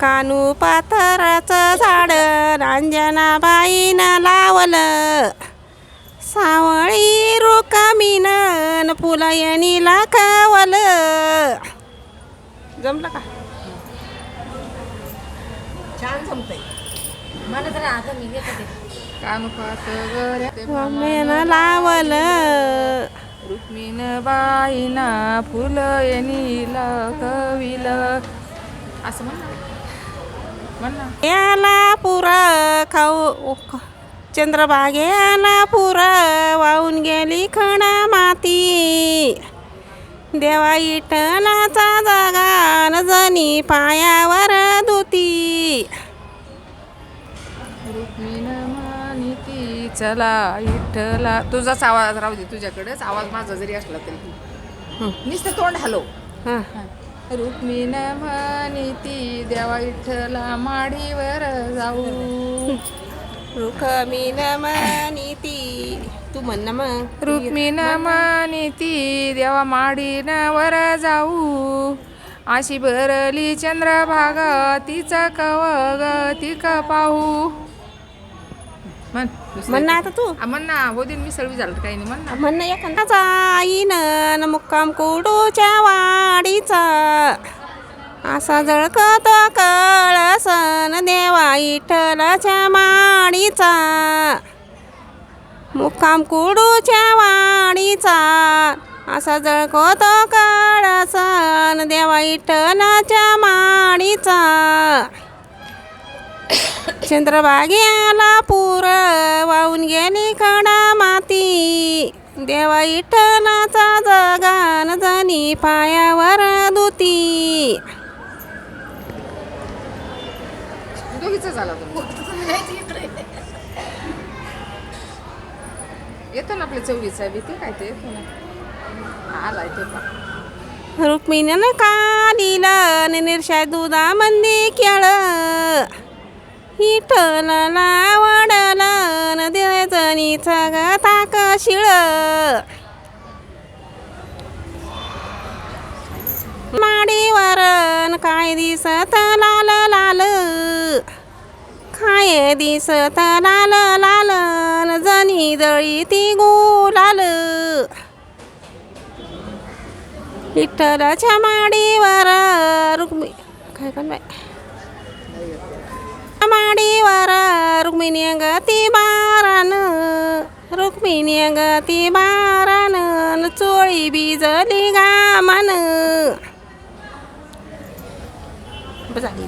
कानू पाथराचं झाड रांजनाबाईनं लावलं. सावळी रुकामीनं फुलयनीला कवलं जमलं का? छान जमतंय. लावलं. बाईना फुलं येनीला कविल असं म्हण याला पुरा खाऊ चंद्रबागेला पुरा वाहून गेली खणा माती. देवा इटलाचा जागा न जणी पायावर धुती. चला विठ्ठला तुझाच आवाज राहू दे तुझ्याकडेच आवाज माझा जरी असला तरी. नुसतं तोंड हलो हां. रुक्मिण मानिती देवा विठ्ठला माडीवर जाऊ. रुखमीन मानिती तू म्हण ना मग. रुक्मिण मानिती देवा माडीनावर जाऊ. अशी भरली चंद्रभागा तिचा कवग ती का पाहू. म्हण. म्हण ना आता तू. म्हण ना हो दिन मी सर्वी झालं काही नाही म्हण ना. म्हण ना एखादा. आईन मुक्काम कुडूच्या वाडीचा असा जळकत कळसन देवा इठलाच्या माडीचा. मुक्काम कुडूच्या वाडीचा असा जळकत कळसन देवा इठलाच्या माडीचा. चंद्रभाग्याला पूर वाहून गेली कडा माती. देवा इठलाचा जगान जणी पायावर दुती येतो ना आपल्या चौघीचा बी ते काय ते? येतो ना आलाय तो का रुक्मिणीनं निर्षा दुधा मंदी केळ इठलला वडलं न जणीचा ग ताक शिळ. माडीवरन काय दिसत लाल लाल? काय दिसत लाल लाल? न जणी दळी ती गुलाल. विठ्ठलाच्या माडीवर रुक्मी काय पण बाय माडीवर रुक्मिणी गती बारान. रुक्मिणी गती बारान चोळी भिजली गामान। झाली